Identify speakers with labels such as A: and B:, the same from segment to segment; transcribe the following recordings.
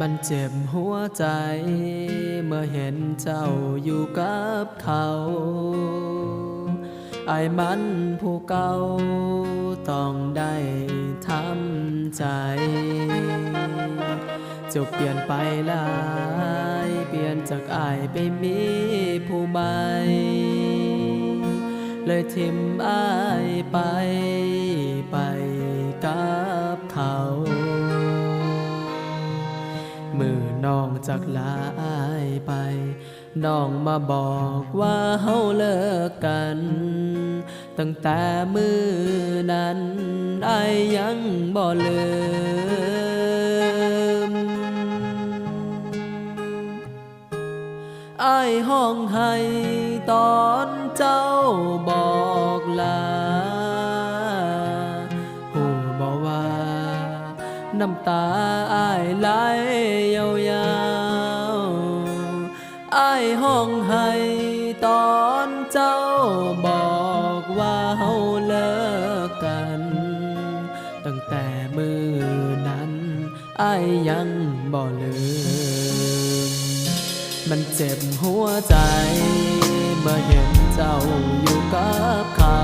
A: มันเจ็บหัวใจ เมื่อเห็นเจ้าอยู่กับเขา ไอ้มันผู้เก่าต้องได้ทำใจจ้าเปลี่ยนไปหลาย เปลี่ยนจากอายไปมีผู้ใหม่ เลยทิมอายไปไป น้องจากลาอายไป น้องมาบอกว่าเฮาเลิกกัน ตั้งแต่มือนั้นอยยังบ่ลืมไอห้องให้ตอนเจ้าบอกลา น้ำตาอายไหลยาวๆอายห้องให้ตอนเจ้าบอกว่าเฮาเลิกกัน ตั้งแต่มือนั้นอายยังบ่ลืม มันเจ็บหัวใจ เมื่อเห็นเจ้าอยู่กับเขา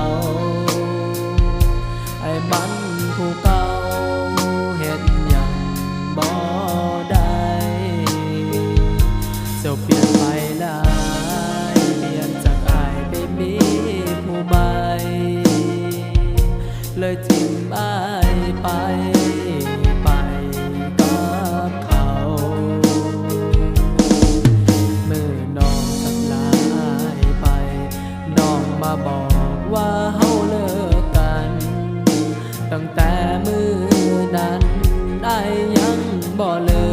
A: เลยทิ้งไอ้ไป ไปกับเขามือนองสักลายไปนองมาบอกว่าเฮาเลิกกัน ตั้งแต่มือนั้นได้ยังบ่เลิก